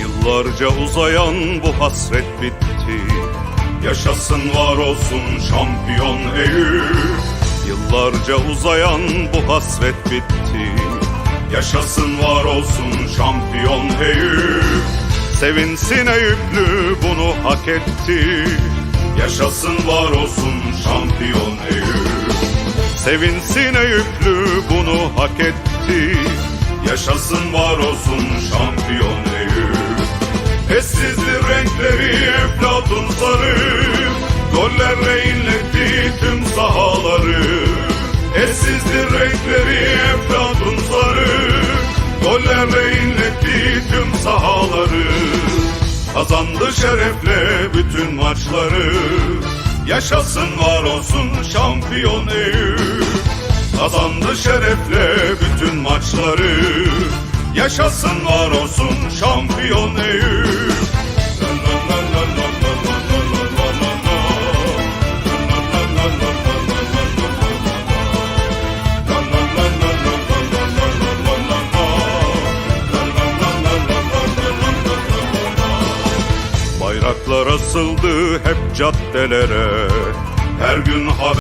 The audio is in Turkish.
Yıllarca uzayan bu hasret bitti Yaşasın var olsun şampiyon Eyüp Yıllarca uzayan bu hasret bitti. Yaşasın var olsun şampiyon Eyüp Sevinsin Eyüplü bunu hak etti. Yaşasın var olsun şampiyon Eyüp Sevinsin Eyüplü bunu hak etti. Yaşasın var olsun şampiyon Eyüp Eşsizli renkleri eflatun sarı renkleri eflatun sarı Gollerle inletti tüm sahaları. Kazandı şerefle bütün maçları. Yaşasın var olsun şampiyon Eyüp Kazandı şerefle bütün maçları. Yaşasın var olsun Bayraklar asıldı hep caddelere. Her gün haber